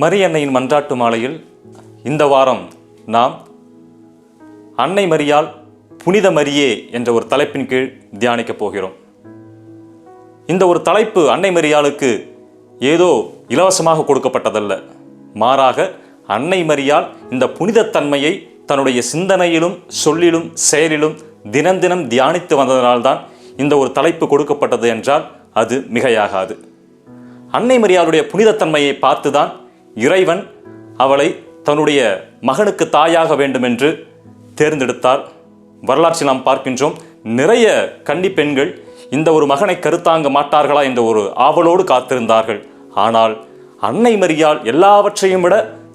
மரியன்னையின் மன்றாட்டு மாலையில் இந்த வாரம் நாம் அன்னை மரியால் புனித மரியே என்ற ஒரு தலைப்பின் கீழ் தியானிக்கப் போகிறோம். இந்த ஒரு தலைப்பு அன்னை மரியாளுக்கு ஏதோ இலவசமாக கொடுக்கப்பட்டதல்ல. மாறாக அன்னை மரியால் இந்த புனிதத்தன்மையை தன்னுடைய சிந்தனையிலும் சொல்லிலும் செயலிலும் தினம் தினம் தியானித்து வந்ததனால்தான் இந்த ஒரு தலைப்பு கொடுக்கப்பட்டது என்றால் அது மிகையாகாது. அன்னை மரியாளுடைய புனிதத்தன்மையை பார்த்துதான் இறைவன் அவளை தன்னுடைய மகனுக்கு தாயாக வேண்டும் என்று தேர்ந்தெடுத்தார். வரலாற்றில் நாம் பார்க்கின்றோம் நிறைய கன்னி பெண்கள் இந்த ஒரு மகனை கருத்தாங்க மாட்டார்களா என்ற ஒரு ஆவலோடு காத்திருந்தார்கள். ஆனால் அன்னை மரியால் எல்லாவற்றையும் விட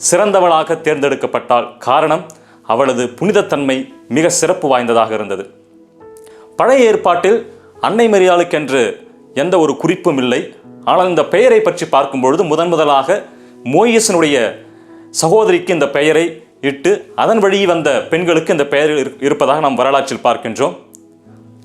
சிறந்தவளாக தேர்ந்தெடுக்கப்பட்டாள். காரணம் அவளது புனிதத்தன்மை மிக சிறப்பு வாய்ந்ததாக இருந்தது. பழைய ஏற்பாட்டில் அன்னை மரியாளுக்கென்று எந்த ஒரு குறிப்பும் இல்லை. ஆனால் இந்த பெயரை பற்றி பார்க்கும் பொழுது முதன் முதலாக மோயிசனுடைய சகோதரிக்கு இந்த பெயரை இட்டு அதன் வழி வந்த பெண்களுக்கு இந்த பெயர் இரு- இருப்பதாக நாம் வரலாற்றில் பார்க்கின்றோம்.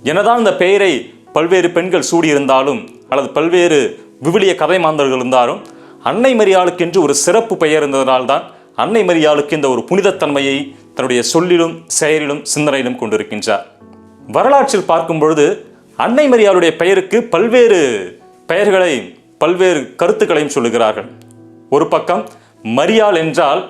எனதான் இந்த பெயரை பல்வேறு பெண்கள் சூடியிருந்தாலும் அல்லது பல்வேறு விவிலிய கதை மாந்தர்கள் இருந்தாலும் அன்னை மரியாளுக்கென்று ஒரு சிறப்பு பெயர் இருந்ததனால்தான் அன்னை மரியாளுக்கு இந்த ஒரு புனிதத்தன்மையை தன்னுடைய சொல்லிலும் செயலிலும் சிந்தனையிலும் கொண்டிருக்கின்றார். வரலாற்றில் பார்க்கும் பொழுது அன்னை மரியாளுடைய பெயருக்கு பல்வேறு பெயர்களை பல்வேறு கருத்துக்களையும் சொல்லுகிறார்கள். ஒரு பக்கம் மரியாள் என்றால்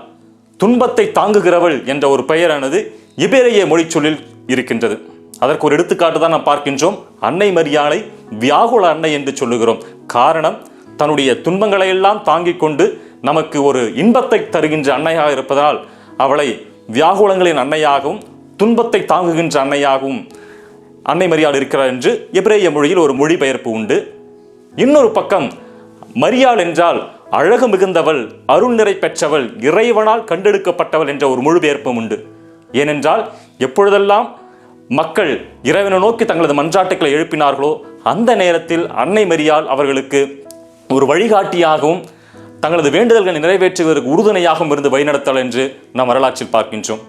துன்பத்தை தாங்குகிறவள் என்ற ஒரு பெயரானது இபேரைய மொழிச்சொல்லில் இருக்கின்றது. அதற்கு ஒரு எடுத்துக்காட்டு தான் நாம் பார்க்கின்றோம். அன்னை மரியாளை வியாகுல அன்னை என்று சொல்லுகிறோம். காரணம் தன்னுடைய துன்பங்களை எல்லாம் தாங்கிக் கொண்டு நமக்கு ஒரு இன்பத்தை தருகின்ற அன்னையாக இருப்பதால் அவளை வியாகுலங்களின் அன்னையாகவும் துன்பத்தை தாங்குகின்ற அன்னையாகவும் அன்னை மரியாள் இருக்கிறார் என்று எபிரேய மொழியில் ஒரு மொழிபெயர்ப்பு உண்டு. இன்னொரு பக்கம் மரியாள் என்றால் அழகு மிகுந்தவள் அருள் நிறை பெற்றவள் இறைவனால் கண்டெடுக்கப்பட்டவள் என்ற ஒரு மொழிபெயர்ப்பும் உண்டு. ஏனென்றால் எப்பொழுதெல்லாம் மக்கள் இறைவனை நோக்கி தங்களது மன்றாட்டுக்களை எழுப்பினார்களோ அந்த நேரத்தில் அன்னை மரியால் அவர்களுக்கு ஒரு வழிகாட்டியாகவும் தங்களது வேண்டுதல்களை நிறைவேற்றுவதற்கு உறுதுணையாகவும் இருந்து வழிநடத்தல் என்று நாம் வரலாற்றில் பார்க்கின்றோம்.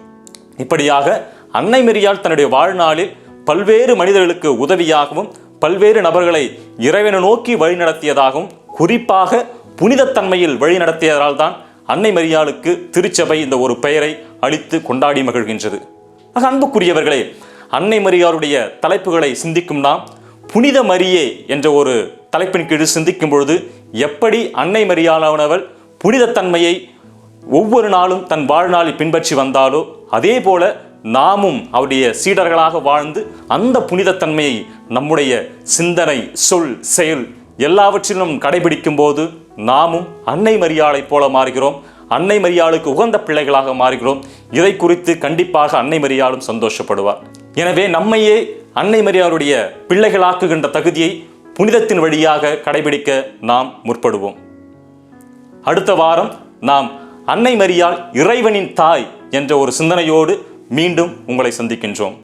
இப்படியாக அன்னை மரியால் தன்னுடைய வாழ்நாளில் பல்வேறு மனிதர்களுக்கு உதவியாகவும் பல்வேறு நபர்களை இறைவனை நோக்கி வழிநடத்தியதாகவும் குறிப்பாக புனிதத்தன்மையில் வழிநடத்தியதால் தான் அன்னை மரியாளுக்கு திருச்சபை இந்த ஒரு பெயரை அளித்து கொண்டாடி மகிழ்கின்றது. ஆக அன்புக்குரியவர்களே அன்னை மரியாளுடைய தலைப்புகளை சிந்திக்கும் நாம் புனித மரியே என்ற ஒரு தலைப்பின் கீழ் சிந்திக்கும் பொழுது எப்படி அன்னை மரியாளானவள் புனிதத்தன்மையை ஒவ்வொரு நாளும் தன் வாழ்நாளில் பின்பற்றி வந்தாலோ அதே போல நாமும் அவருடைய சீடர்களாக வாழ்ந்து அந்த புனிதத்தன்மையை நம்முடைய சிந்தனை சொல் செயல் எல்லாவற்றிலும் கடைபிடிக்கும் போது நாமும் அன்னை மரியாளைப் போல மாறுகிறோம். அன்னை மரியாளுக்கு உகந்த பிள்ளைகளாக மாறுகிறோம். இதை குறித்து கண்டிப்பாக அன்னை மரியாளும் சந்தோஷப்படுவார். எனவே நம்மையே அன்னை மரியாளுடைய பிள்ளைகளாக்குகின்ற தகுதியை புனிதத்தின் வழியாக கடைபிடிக்க நாம் முற்படுவோம். அடுத்த வாரம் நாம் அன்னை மரியாள் இறைவனின் தாய் என்ற ஒரு சிந்தனையோடு மீண்டும் உங்களை சந்திக்கின்றோம்.